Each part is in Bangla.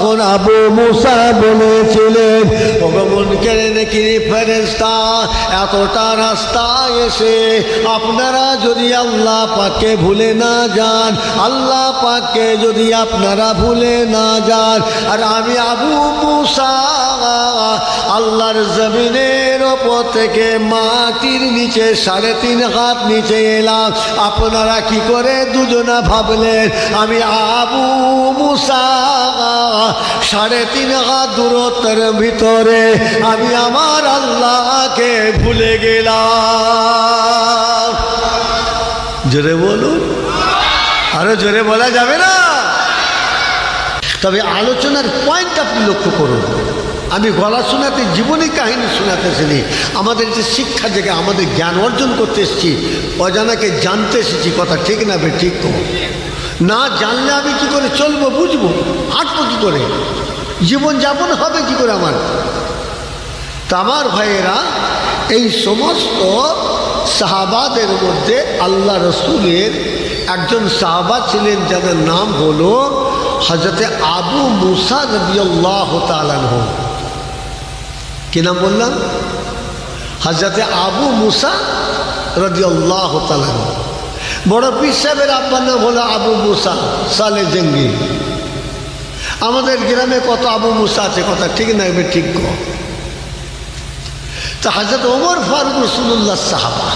তখন আবু মুসা বলেছিলেন ভগবানকে নাকি ফেরেস্তা এতটা রাস্তা এসে আপনারা যদি আল্লাহ পাককে ভুলে না যান, আল্লাহ পাককে যদি আপনারা ভুলে না যান, আর আমি আবু মুসা, আল্লাহর জমিনের ওপর থেকে মাটির নিচে সাড়ে তিন হাত নিচে এলাম। আপনারা কি করে দুজনা ভাবলেন, আমি আবু মুসা সাড়ে তিন হাত দূরত্বের ভিতরে আমি আমার আল্লাহকে ভুলে গেলাম। জোরে বলুন। আরও জোরে বলা যাবে না? তবে আলোচনার পয়েন্ট আপনি লক্ষ্য করুন। আমি গলা শোনাতে, জীবনী কাহিনী শোনাতে এসেছি। আমাদের যে শিক্ষা থেকে আমাদের জ্ঞান অর্জন করতে এসেছি, অজানাকে জানতে এসেছি, কথা ঠিক না বে ঠিক না জানলে আমি কি করে চলবো, বুঝব? হাঁটবো কি করে? জীবন যাপন হবে কি করে আমার? তা আমার ভাইয়েরা, এই সমস্ত সাহাবাদের মধ্যে আল্লাহ রসুলের একজন সাহাবা ছিলেন, যাদের নাম হলো হজরতে আবু মুসা রবিউল্লাহ তালানহ কি নাম বললাম? হজরতে আবু মুসা রদিউল্লাহ তালানহ বড় পীর সাহেবের আব্বার নাম হলো আবু মুসা, সালে জঙ্গি। আমাদের গ্রামে কত আবু মুসা আছে কথা ঠিক না, এবার ঠিক তা হাজরত ওমর ফারুক রসুল্লাহ সাহাবা,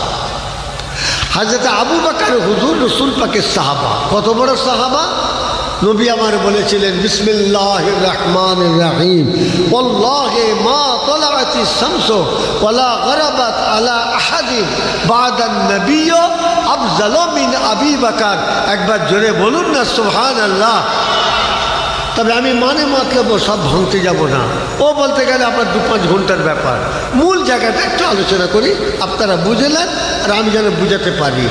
হাজরত আবু বাকার হুজুর রসুল পাকের সাহাবা, কত বড় সাহাবা? নবী আমার বলেছিলেন বিসমিল্লাহ রহমান রাহিম والله ما طلعت الشمس ولا غربت على احد بعد النبي افضل من ابي بكر একবার জোরে বলুন না সুবহানাল্লাহ তবে আমি মানে মতলব সব ভাঙতে যাব না ও বলতে গেলে আপনার দু পাঁচ ঘন্টার ব্যাপার মূল জায়গাটা একটু আলোচনা করি আপনারা বুঝলেন আর আমি যেন বুঝাতে পারি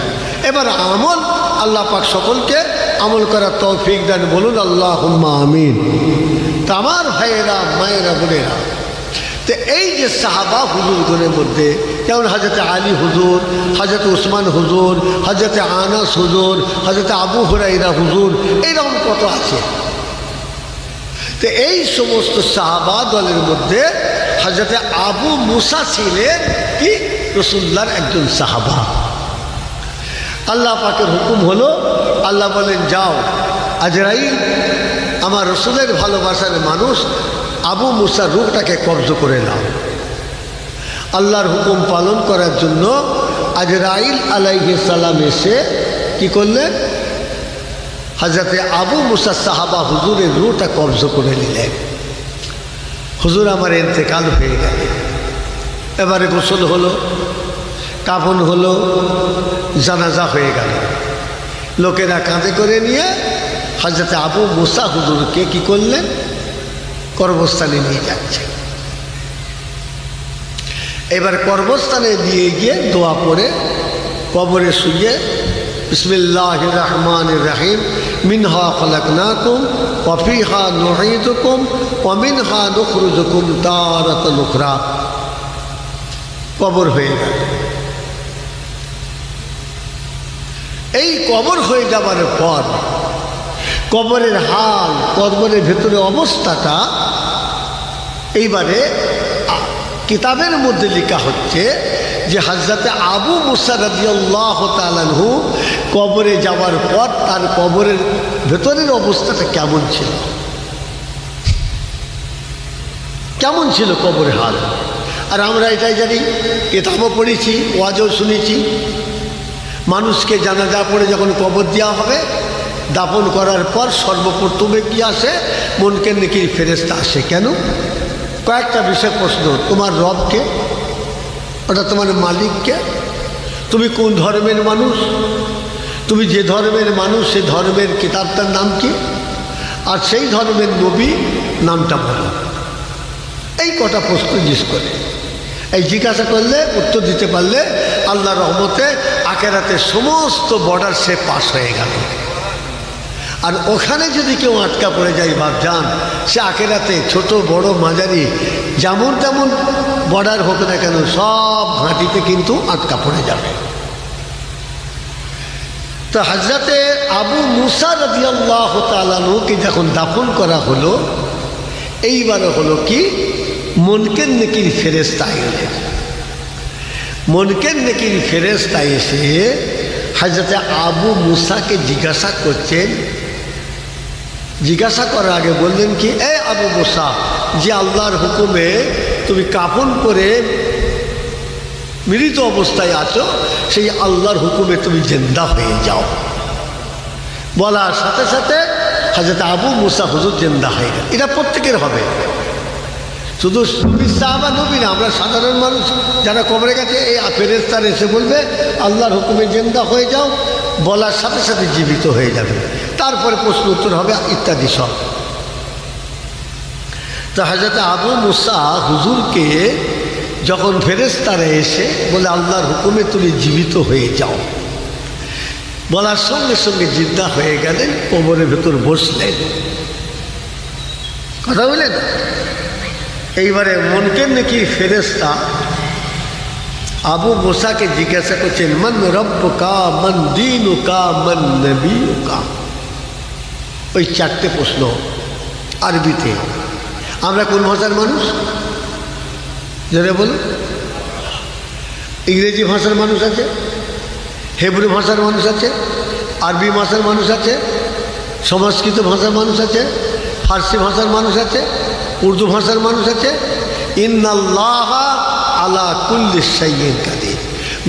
এবার আমল আল্লাহ পাক সকলকে আমল করার তৌফিক দেন, বলুন আল্লাহ আমিন। তা আমার ভাইয়েরা, মায়েরা, বোনেরা, তো এই যে সাহাবা হুজুরগুলোর মধ্যে, যেমন হাজরতে আলী হুজুর হাজরত উসমান হুজুর হাজরতে আনাস হুজুর হাজরতে আবু হুরাইরা হুজুর এইরকম কত আছে? তো এই সমস্ত সাহাবা দলের মধ্যে হাজরতে আবু মুসা ছিলেন কি? রসুল্লার একজন সাহাবা। আল্লাহ পাকের হুকুম হলো আল্লাহ বলেন, যাও, আজরাইল, আমার রসুলের ভালোবাসার মানুষ আবু মুসার রূপটাকে কবজ করে নাও। আল্লাহর হুকুম পালন করার জন্য আজরাইল আলাইহি সালাম এসে কি করলেন? হাজরতে আবু মুসা সাহাবা হুজুরের রুটা কবজ করে নিলেন। হুজুর, আমার এতেকাল হয়ে গেল। এবারে গোসল হলো, কাফন হলো, জানাজা হয়ে গেল। লোকেরা কাঁধে করে নিয়ে হাজরতে আবু মুসা হুজুরকে কি করলেন? কর্মস্থানে নিয়ে যাচ্ছে। এবার কর্মস্থানে দিয়ে গিয়ে দোয়া পড়ে কবরে শুয়ে বিসমিল্লাহ রহমান রাহিম, মিনহা খলকনাকুম ওফিহা নুঈদুকুম ওমিনহা নুখরুজুকুম তারাত নুখরা কবর হয়ে গেল। এই কবর হয়ে যাবার পর কবরের হাল, কবরের ভেতরে অবস্থাটা এইবারে কিতাবের মধ্যে লেখা হচ্ছে যে হাজরাতে আবু মুসা রাজিয়াল্লাহ তালানহু কবরে যাওয়ার পর তার কবরের ভেতরের অবস্থাটা কেমন ছিল? কেমন ছিল কবরের হাল? আর আমরা এটাই জানি, কিতাবও পড়েছি, ওয়াজও শুনেছি মানুষকে জানাজা পড়ে যখন কবর দেওয়া হবে দাপন করার পর সর্বপ্রথমে কি আসে? মনকে নাকি ফেরেস্তা আসে। কেন? কয়েকটা বিষয় প্রশ্ন, তোমার রবকে? ওটা তোমার মালিককে? তুমি কোন ধর্মের মানুষ? তুমি যে ধর্মের মানুষ, সে ধর্মের কিতাবটার নাম কি? আর সেই ধর্মের নবী নামটা বলো। এই কটা প্রশ্ন জিজ্ঞেস করে। এই জিজ্ঞাসা করলে, উত্তর দিতে পারলে আল্লাহ রহমতে আকেরাতে সমস্ত বর্ডার সে পাস হয়ে গেল। আর ওখানে যদি কেউ আটকা পড়ে যায় ভাবজান সে আকেরাতে ছোট, বড়, মাঝারি, যেমন তেমন বর্ডার হোক না কেন, সব ঘাঁটিতে কিন্তু আটকা পড়ে যাবে। তো হাজরাতে আবু মুসা রদিয়াল্লাহ তালানুকে যখন দাফন করা হলো এইবারে হলো কি? মনকের নেকির ফেরেস্তা এলেন মনকের নেকির ফেরেস্তা এসে হাজরতে আবু মুসাকে জিজ্ঞাসা করছেন। জিজ্ঞাসা করার আগে বললেন কি, এ আবু মুসা, যে আল্লাহর হুকুমে তুমি কাপন করে মৃত অবস্থায় আছো, সেই আল্লাহর হুকুমে তুমি জেন্দা হয়ে যাও। বলার সাথে সাথে হাজরত আবু মুসা হুজুর জেন্দা হয়ে গেল। এটা প্রত্যেকের হবে। শুধু নবী সাহাবা নবী না, আমরা সাধারণ মানুষ যারা কবরে গেছে, এই ফেরেস্তার এসে বলবে, আল্লাহর হুকুমে জেন্দা হয়ে যাও, বলার সাথে সাথে জীবিত হয়ে যাবে। তারপরে প্রশ্ন উত্তর হবে, ইত্যাদি সব। তো হাজরত আবু মুসা হুজুরকে যখন ফেরেস্তারা এসে বলে, আল্লাহর হুকুমে তুমি জীবিত হয়ে যাও। বলার সঙ্গে সঙ্গে জিন্দা হয়ে গেলেন কোমরের ভেতর বসলেন। কথা বললেন? এইবারে মনকে নাকি ফেরেস্তা আবু মোসাকে জিজ্ঞাসা করছেন মন রব্ব কা মন দিন কা মন নবী কা ওই চারটে প্রশ্ন আরবিতে। আমরা কোন ভাষার মানুষ? জোরে বলুন। ইংরেজি ভাষার মানুষ আছে? হেব্রু ভাষার মানুষ আছে? আরবি ভাষার মানুষ আছে? সংস্কৃত ভাষার মানুষ আছে? ফার্সি ভাষার মানুষ আছে? উর্দু ভাষার মানুষ আছে। ইন্নাল্লাহ আলা কুল্লি সাইয়ের কাদের।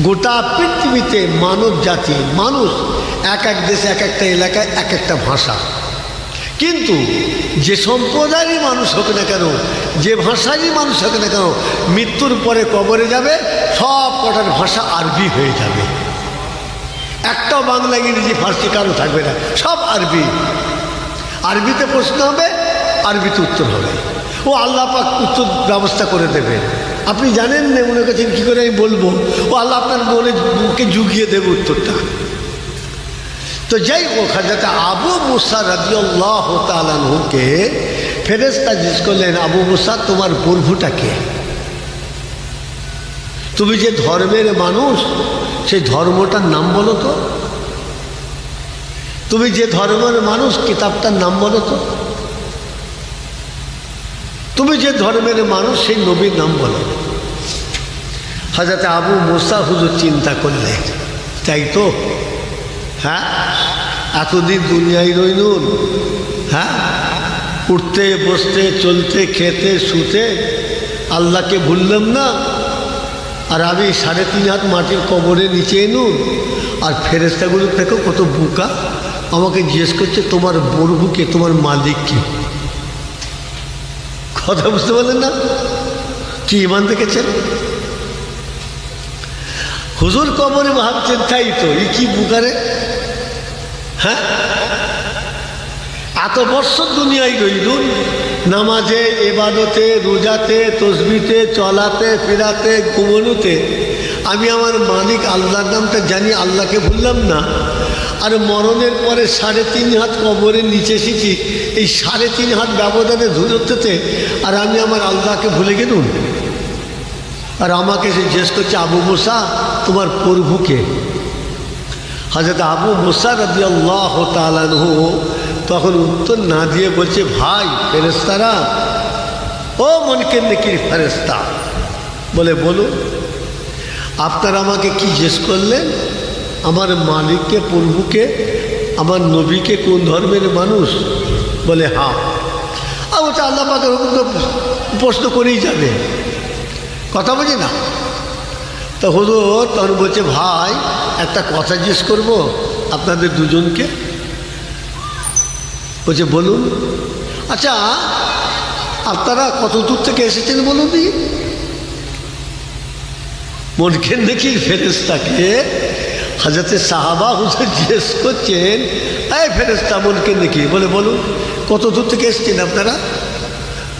গোটা পৃথিবীতে মানব জাতি, মানুষ এক এক দেশে এক একটা এলাকায় এক একটা ভাষা। কিন্তু যে সম্প্রদায়েরই মানুষ হোক না কেন, যে ভাষারই মানুষ হোক না কেন, মৃত্যুর পরে কবরে যাবে, সব কটার ভাষা আরবি হয়ে যাবে। একটাও বাংলা, ইংরেজি, ফার্সি কারও থাকবে না, সব আরবি। আরবিতে প্রশ্ন হবে, আরবিতে উত্তর হবে। ও আল্লাহ পাক উত্তর ব্যবস্থা করে দেবে। আপনি জানেন না মনে করছেন, কী করে আমি বলব? ও আল্লাহ আপনার মনে মুখে জুগিয়ে দেবে উত্তরটা। তো যাই হোক হাজরত আবু মুসা রাজিউল্লাহ তালানহুকে ফেরেস্তা জিজ্ঞেস করলেন, আবু মুসা, তোমার প্রভুটাকে তুমি যে ধর্মের মানুষ, সেই ধর্মটার নাম বলো তো। তুমি যে ধর্মের মানুষ, কিতাবটার নাম বলো তো। তুমি যে ধর্মের মানুষ, সেই নবীর নাম বলো। হাজাতে আবু মোসা হুজুর চিন্তা করলে, তাই তো? হ্যাঁ? এতদিন দুনিয়ায় রইনুন হ্যাঁ? উঠতে, বসতে, চলতে, খেতে, শুতে আল্লাহকে ভুললাম না। আর আমি সাড়ে তিন হাত মাটির কবরে নিচে এনুন আর ফেরেস্তাগুলো থেকেও কত বোকা। আমাকে জিজ্ঞেস করছে, তোমার বরবুকে তোমার মালিক কি? কথা বুঝতে পারলেন না? কি ইমান দেখেছেন? হুজুর কবরে ভাবছেন, তাই তো এই কি বুকারে? হ্যাঁ? এত বৎসর দুনিয়ায় রইলুন নামাজে, এবাদতে, রোজাতে, তসবিতে, চলাতে, ফেরাতে, ঘুমনুতে। আমি আমার মালিক আল্লাহর নামটা জানি, আল্লাহকে ভুললাম না। আর মরণের পরে সাড়ে তিন হাত কবরের নিচে এসেছি। এই সাড়ে তিন হাত ব্যবধানে ধুরতেতে আর আমি আমার আল্লাহকে ভুলে গেলুন আর আমাকে সে জিজ্ঞেস করছে, আবু মুসা, তোমার প্রভুকে হাজরত আবু মুসা রবি আল্লাহ তালানহু তখন উত্তর না দিয়ে বলছে, ভাই ফেরেস্তারা ও মনকে নেকির ফেরেস্তা বলে, বলুন, আপনারা আমাকে কি জিজ্ঞেস করলেন? আমার মালিককে, প্রভুকে, আমার নবীকে কোন ধর্মের মানুষ? বলে হ্যাঁ আর ওটা আল্লাহ পাকের প্রশ্ন করেই যাবে। কথা বলি না? তো হুজুর, তখন বলছে, ভাই, একটা কথা জিজ্ঞেস করব আপনাদের দুজনকে? বলছে, বলুন। আচ্ছা আপনারা কত দূর থেকে এসেছেন বলুন দি? মনকে দেখি ফেরেস্তাকে হাজাতে সাহাবা হুজুর জিজ্ঞেস করছেন, এই ফেরেস্তা মনকে দেখি। বলে, বলুন, কত দূর থেকে এসেছেন আপনারা?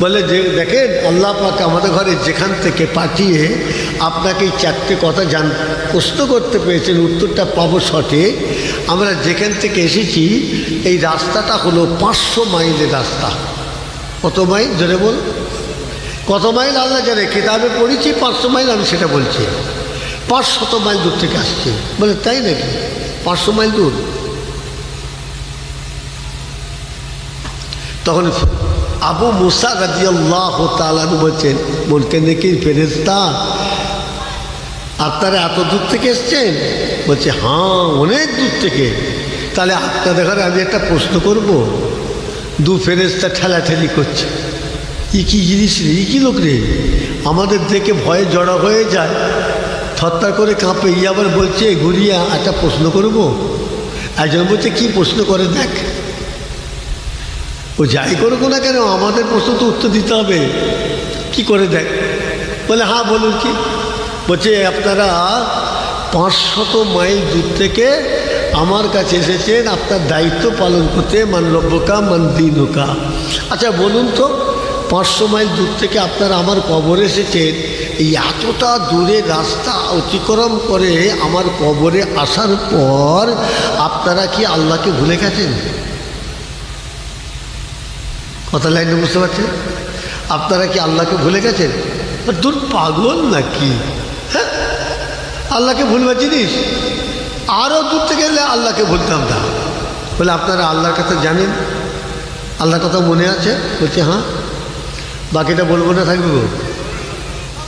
বলে, যে, দেখেন, আল্লাহ পাক আমাদের ঘরে যেখান থেকে পাঠিয়ে আপনাকে চারটে কথা জান, প্রশ্ন করতে পেরেছেন, উত্তরটা পাবো সঠিক। আমরা যেখান থেকে এসেছি, এই রাস্তাটা হলো পাঁচশো মাইলের রাস্তা। কত মাইল? জোরে বল। কত মাইল? আল্লাহ জানে, কিতাবে পড়েছি, পাঁচশো মাইল আমি সেটা বলছি। পাঁচশত মাইল দূর থেকে আসছে। বলে, তাই নাকি? পাঁচশো মাইল দূর? তখন আবু মুসা রাজিয়াল্লাহ তালানু বলছেন মনকে নাকি ফেরেস্তা আপনারা এত দূর থেকে এসছেন? বলছে হ্যাঁ অনেক দূর থেকে। তাহলে আপনাদের ঘরে আমি একটা প্রশ্ন করব। দু ফেরেস্তা ঠেলাঠেলি করছে। ই কি জিনিস রে? ই কি লোক রে? আমাদের দেখে ভয়ে জড়ো হয়ে যায়। থরথর করে কাঁপে ই আবার বলছে, ঘুরিয়া একটা প্রশ্ন করব? একজন বলছে, কি প্রশ্ন করে দেখ? ও যাই করুক না কেন, আমাদের প্রশ্ন তো উত্তর দিতে হবে। কি করে দেখ? বলে হ্যাঁ বলুন কি? বলছে, আপনারা পাঁচশত মাইল দূর থেকে আমার কাছে এসেছেন, আপনার দায়িত্ব পালন করতে মান রব্বকা মান দিনুকা আচ্ছা বলুন তো, পাঁচশো মাইল দূর থেকে আপনারা আমার কবর এসেছেন এই এতটা দূরে রাস্তা অতিক্রম করে আমার কবরে আসার পর আপনারা কি আল্লাহকে ভুলে গেছেন? কথা লাইনে বুঝতে পারছেন? আপনারা কি আল্লাহকে ভুলে গেছেন? দূর পাগল নাকি? হ্যাঁ? আল্লাহকে ভুলবার জিনিস? আরও দূর থেকে এলে আল্লাহকে ভুলতাম না। বলে আপনারা আল্লাহর কথা জানেন? আল্লাহর কথা মনে আছে? বলছে হ্যাঁ? বাকিটা বলব না থাকবে?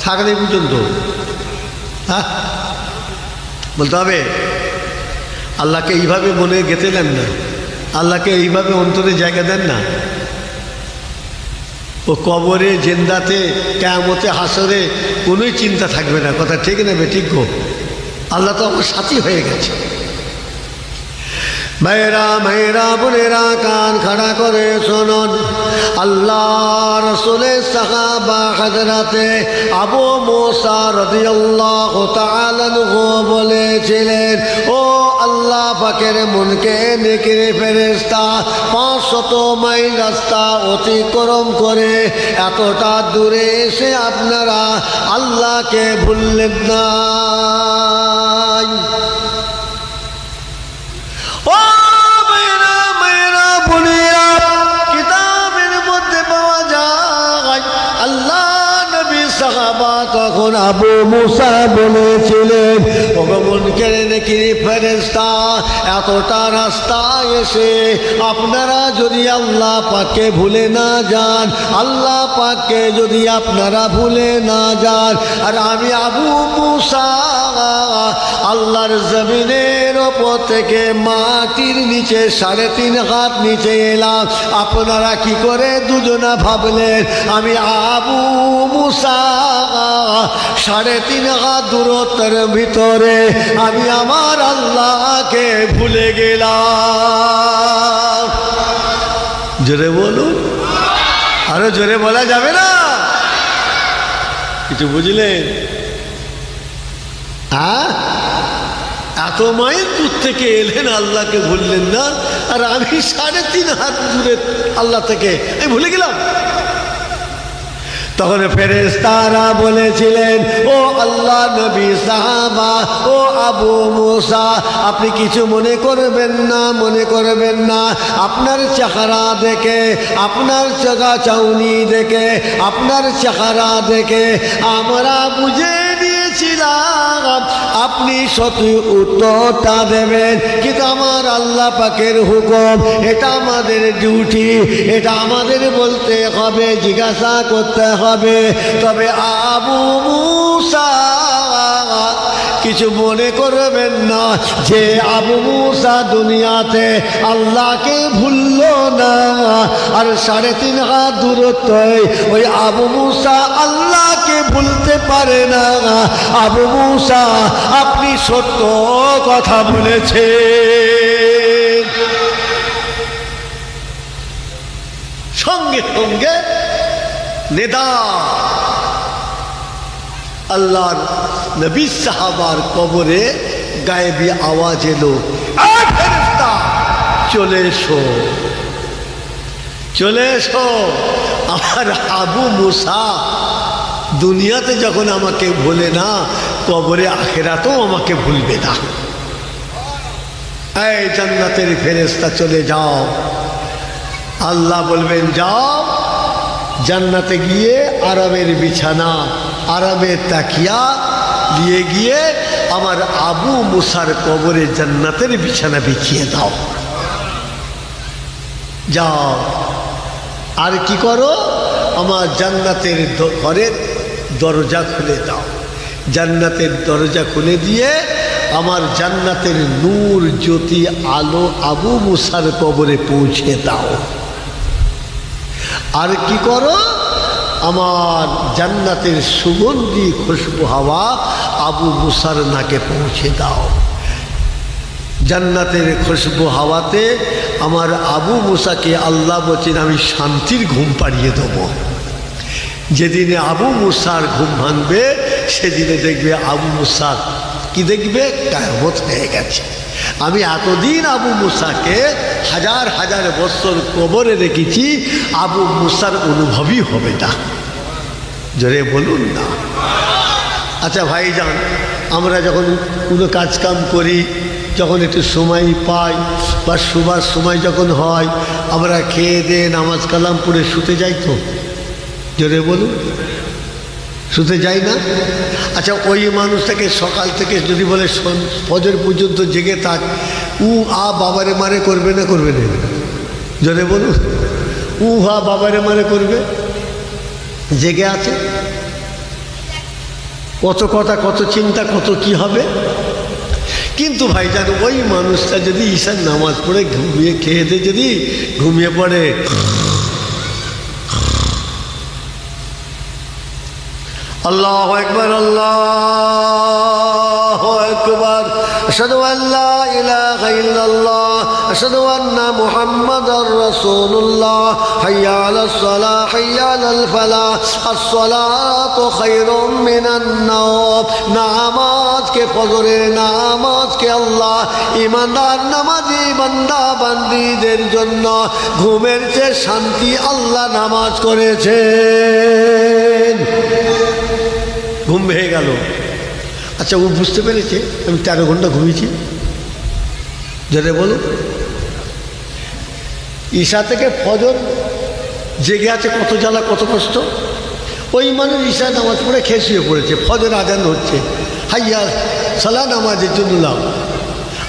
থাকলে পর্যন্ত। হ্যাঁ? বলতে হবে, আল্লাহকে এইভাবে মনে গেঁথে দেন না। আল্লাহকে এইভাবে অন্তরে জায়গা দেন না। ও কবরে, জেন্দাতে কেমতে হাসরে কোনোই চিন্তা থাকবে না। কথা ঠিক নেবে ঠিক গো? আল্লাহ তো আমার সাথী হয়ে গেছে। ভাইরা ভাইরা বোনেরা, কান খাড়া করে শোনন। আল্লাহ রসুলের সাহাবা আবু মোসা বলেছিলেন, ও আল্লাহ পাকের মনকে নেকিরে ফেরেস্তা পাঁচশত মাইল রাস্তা অতিক্রম করে এতটা দূরে এসে আপনারা আল্লাহকে ভুললেন না। সাহাবা তখন আবু মুসা বলেছিলেন ভগবান কেড়ে নাকি ফেরেস্তা এতটা রাস্তা এসে আপনারা যদি আল্লাহ পাককে ভুলে না যান, আল্লাহ পাককে যদি আপনারা ভুলে না যান, আর আমি আবু মুসা, আল্লাহর জমিনের ওপর থেকে মাটির নিচে সাড়ে তিন হাত নিচে এলাম। আপনারা কি করে দুজনা ভাবলেন, আমি আবু মুসা সাড়ে তিন হাত দূরত্বের ভিতরে আমি আমার আল্লাহকে ভুলে গেলাম। জোরে বলুন। আরও জোরে বলা যাবে না? কিছু বুঝলেন? হ্যাঁ? এত মাইল দূর থেকে এলেন, আল্লাহকে ভুললেন না। আর আমি সাড়ে তিন হাত দূরে আল্লাহ থেকে আমি ভুলে গেলাম। তখন ফেরেস্তারা বলেছিলেন, ও আল্লাহ নবী সাহাবা, ও আবু মোসা, আপনি কিছু মনে করবেন না, মনে করবেন না। আপনার চেহারা দেখে, আপনার চগা চাউনি দেখে, আপনার চেহারা দেখে, আমরা বুঝে নিয়েছিলাম আপনি সতী উত্তরটা দেবেন। কিন্তু আমার আল্লাহ পাকের হুকুম, এটা আমাদের ডিউটি এটা আমাদের বলতে হবে, জিজ্ঞাসা করতে হবে। তবে আবু মুসা কিছু মনে করবেন না যে আবু মুসা দুনিয়াতে আল্লাহকে ভুলল না। আর সাড়ে তিন হাত দূরত্ব ওই আবু মুসা আল্লাহকে ভুলতে পারে না। আবু মুসা আপনি সত্য কথা বলেছে সঙ্গে সঙ্গে নেদা। আল্লাহর নবী সাহাবার কবরে গায়েবী আওয়াজ এলো "এই ফেরেশতা, চলে এসো। চলে এসো। আমার আবু মুসা দুনিয়াতে যখন আমাকে ভুলে না, কবরে আখেরাতেও আমাকে ভুলবে না। এই জান্নাতের ফেরেস্তা চলে যাও। আল্লাহ বলবেন, যাও, জান্নাতে গিয়ে আরামের বিছানা আরামের তাকিয়া নিয়ে গিয়ে আমার আবু মুসার কবরে জান্নাতের বিছানা বিছিয়ে দাও। যাও, আর কি করো? আমার জান্নাতের ঘরের দরজা খুলে দাও। জান্নাতের দরজা খুলে দিয়ে আমার জান্নাতের নূর জ্যোতি আলো আবু মুসার কবরে পৌঁছে দাও। আর কি করো? আমার জান্নাতের সুগন্ধি খুশবু হাওয়া আবু মুসার নাকে পৌঁছে দাও। জান্নাতের খুশবু হাওয়াতে আমার আবু মুসাকে আল্লাহ বলছেন, আমি শান্তির ঘুম পাড়িয়ে দেবো। যেদিনে আবু মুসার ঘুম ভাঙবে, সেদিনে দেখবে আবু মুসার কি দেখবে? কায়ামত হয়ে গেছে। আমি এতদিন আবু মুসাকে হাজার হাজার বছর কবরে রেখেছি, আবু মুসার অনুভবই হবে না। জোরে বলুন না। আচ্ছা ভাই যান আমরা যখন কোনো কাজকাম করি, যখন একটু সময় পাই বা শোবার সময় যখন হয়, আমরা খেয়ে দিয়ে নামাজ কালাম পড়ে শুতে যাই তো? জোরে বলুন। শুতে যাই না? আচ্ছা ওই মানুষটাকে সকাল থেকে যদি বলে ফজর পর্যন্ত জেগে থাক, উ আ বাবারে মারে করবে না করবে না? জোরে বলুন। উ হা বাবারে মারে করবে? জেগে আছে? কত কথা, কত চিন্তা, কত কি হবে? কিন্তু ভাই ভাইজান, ওই মানুষটা যদি ঈশার নামাজ পড়ে ঘুমিয়ে খেয়ে দিয়ে যদি, ঘুমিয়ে পড়ে। আল্লাহ একবার আল্লাহ একবার আশহাদু আল্লা ইলাহা ইল্লাল্লাহ, আশহাদু আন্না মুহাম্মাদার রাসূলুল্লাহ। হাইয়া আলাস সালাহ হাইয়া আলাল ফালাহ আস-সালাতু খায়রুম মিনান নাওম। নামাজকে ফজরের নামাজকে আল্লাহ ইমানদার নামাজি বান্দা, বান্দীদের জন্য ঘুমের চেয়ে শান্তি আল্লাহ নামাজ করেছেন। ঘুম ভেঙে গেল। আচ্ছা ও বুঝতে পেরেছে আমি তেরো ঘণ্টা ঘুমিয়েছি। যেটা বলো ঈশা থেকে ফজর জেগে আছে কত জ্বালা, কত কষ্ট। ওই মানুষ ঈশা নামাজ পড়ে খেয়ে শুয়ে পড়েছে, ফজর আজান হচ্ছে। হাইয়া, সালা নামাজের জন্য লাভ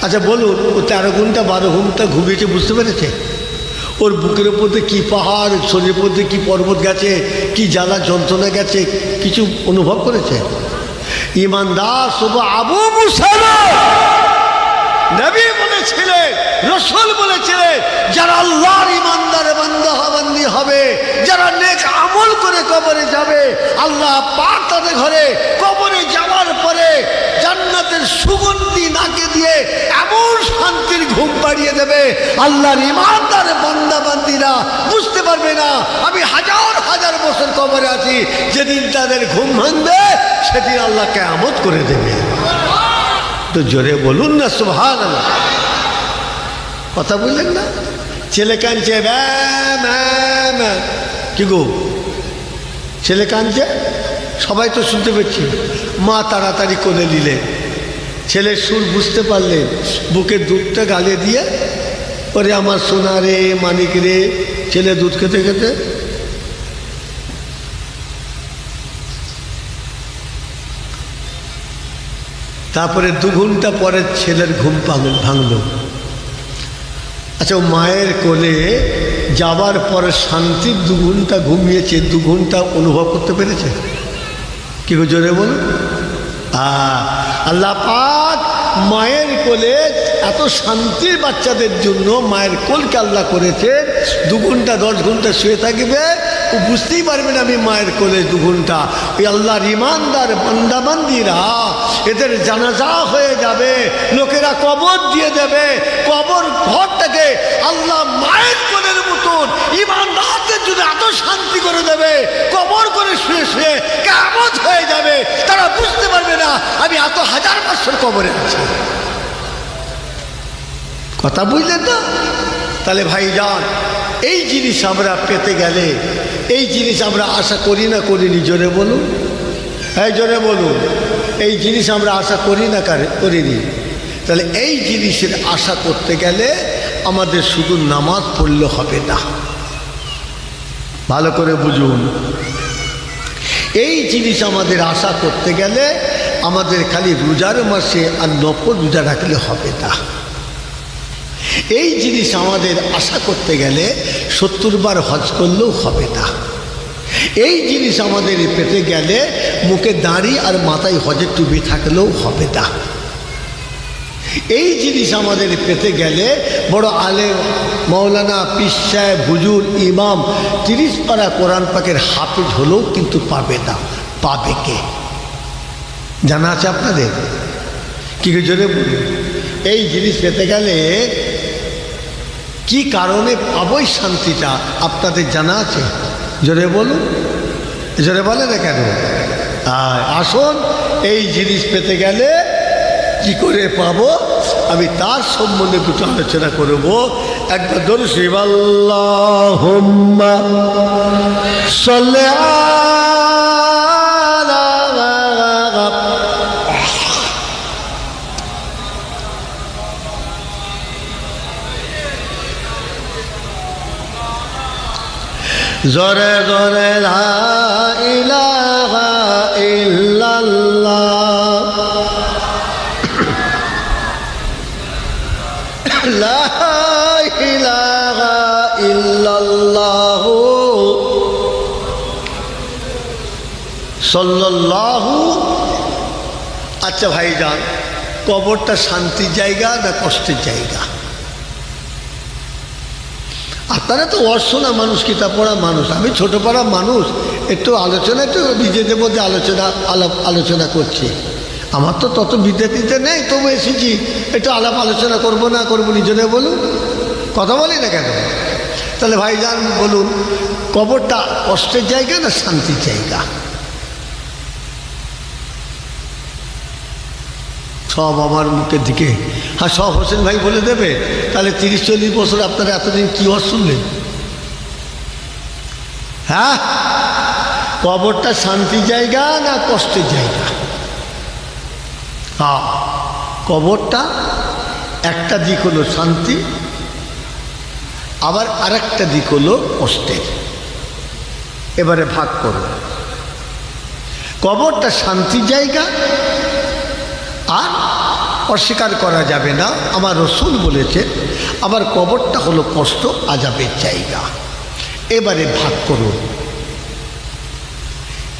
আচ্ছা বলুন, ও তেরো ঘণ্টা, বারো ঘণ্টা ঘুমিয়েছে, বুঝতে পেরেছে? ওর বুকের ওপর কি পাহাড়, শরীরের উপর কি পর্বত গেছে, কি জ্বালা যন্ত্রণা গেছে, কিছু অনুভব করেছে? ইমানদার শুভ আবু মুসানা নবী বলেছিলেন রসুল বলেছিলেন যারা আল্লাহর ইমানদার বান্দা বান্দি হবে, যারা নেক আমল করে কবরে যাবে, আল্লাহ পাক তাদের ঘরে কবরে যাওয়ার পরে জান্নাতের সুগন্ধি নাকে দিয়ে এমন শান্তির ঘুম পাড়িয়ে দেবে। আল্লাহর ইমানদার বান্দা বান্দিরা বুঝতে পারবে না, আমি হাজার হাজার বছর কবরে আছি, যেদিন তাদের ঘুম ভাঙবে, সেদিন আল্লাহ কেয়ামত করে দেবে। তো জোরে বলুন না সুভান কথা বললেন না? ছেলে কাঁদছে। কি গো? ছেলে কাঁদছে? সবাই তো শুনতে পাচ্ছি মা তাড়াতাড়ি করে নিলেন ছেলের সুর বুঝতে পারলেন বুকে দুধটা গালে দিয়ে, ওরে আমার সোনা রে, মানিক রে, ছেলে দুধ খেতে খেতে। তারপরে দু ঘণ্টা পরে ছেলের ঘুম ভাঙ- ভাঙল। আচ্ছা মায়ের কোলে যাবার পরে শান্তির দু ঘণ্টা ঘুমিয়েছে, দু ঘণ্টা অনুভব করতে পেরেছে? কি জোরে বল। আল্লাহ পাক মায়ের কোলে এত শান্তির বাচ্চাদের জন্য মায়ের কোলকে আল্লাহ করেছে, দু ঘণ্টা, দশ ঘণ্টা শুয়ে থাকবে ও বুঝতেই পারবে না আমি মায়ের কোলে দু ঘণ্টা। ওই আল্লাহর ইমানদার বান্দাবান্দিরা এদের জানাজা হয়ে যাবে, লোকেরা কবর দিয়ে দেবে, কবর ঘরটাকে আল্লাহ মায়ের কোলের মতন ইমানদারদের জন্য এত শান্তি করে দেবে, কবর করে শুয়ে শুয়ে কেমন হয়ে যাবে, তারা বুঝতে পারবে না, আমি এত হাজার বছর কবরে আছি। কথা বুঝলেন তো? তাহলে ভাই যান এই জিনিস আমরা পেতে গেলে, এই জিনিস আমরা আশা করি না করিনি, জোরে বলুন। হ্যাঁ জোরে বলুন। এই জিনিস আমরা আশা করি না কারে- করিনি। তাহলে এই জিনিসের আশা করতে গেলে আমাদের শুধু নামাজ পড়লে হবে না। ভালো করে বুঝুন। এই জিনিস আমাদের আশা করতে গেলে আমাদের খালি রোজার মাসে আর নফল রোজা রাখলে হবে না। এই জিনিস আমাদের আশা করতে গেলে সত্তর বার হজ করলেও হবে না। এই জিনিস আমাদের পেতে গেলে মুখে দাড়ি আর মাথায় হজের টুপি থাকলেও হবে না। এই জিনিস আমাদের পেতে গেলে বড় আলে মৌলানা পিসায় হুজুর, ইমাম, তিরিশ পারা কোরআন পাকের হাফিজ হলেও কিন্তু পাবে না। পাবে কে? জানা আছে আপনাদের? কি জোরে বলুন? এই জিনিস পেতে গেলে কি কারণে পাবই শান্তিটা আপনাদের জানা আছে? জোরে বলুন। জোরে বলে না কেন? আসুন, এই জিনিস পেতে গেলে কি করে পাবো? আমি তার সম্বন্ধে কিছু আলোচনা করব। একবার ধরু শিবাল্লাহ জরে জরে সাল্লাল্লাহু। আচ্ছা ভাইজান কবরটা শান্তির জায়গা না কষ্টের জায়গা? আপনারা তো অর্শনা মানুষ কিতাব পড়া মানুষ? আমি ছোটো পড়া মানুষ, একটু আলোচনায় একটু নিজেদের মধ্যে আলোচনা, আলাপ আলোচনা করছি। আমার তো তত বিদ্যা টিদ্যা নেই, তবু এসেছি। একটু আলাপ আলোচনা করব না করব নিজেদের বলুন? কথা বলি না কেন? তাহলে ভাইজান বলুন, কবরটা কষ্টের জায়গা না শান্তির জায়গা? সব আমার মুখের দিকে। হ্যাঁ সব হোসেন ভাই বলে দেবে, তাহলে তিরিশ চল্লিশ বছর আপনারা এতদিন কী হস শুনলেন হ্যাঁ? কবরটা শান্তি জায়গা না কষ্টের জায়গা? হ্যাঁ কবরটা একটা দিক হলো শান্তি, আবার আরেকটা দিক হলো কষ্টের। এবারে ভাগ করো। কবরটা শান্তির জায়গা আর অস্বীকার করা যাবে না। আমার রসুল বলেছে আমার কবরটা হলো কষ্ট আজাবের জায়গা। এবারে ভাগ করুন।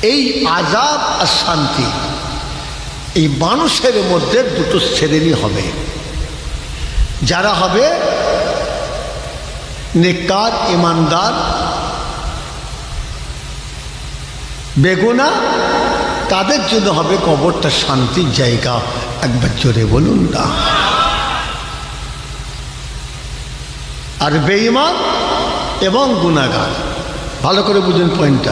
এই আজাব আর শান্তি, এই মানুষের মধ্যে দুটো শ্রেণি হবে। যারা হবে নেকার ইমানদার, বেগুনা তাদের জন্য হবে কবরটা শান্তির জায়গা। একবার জোরে বলুন না। আর বেঈমান এবং গুণাগার ভালো করে বুঝুন পয়েন্টটা।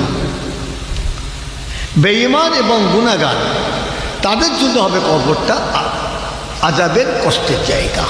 বেঈমান এবং গুণাগার তাদের জন্য হবে কবরটা আজাবের কষ্টের জায়গা।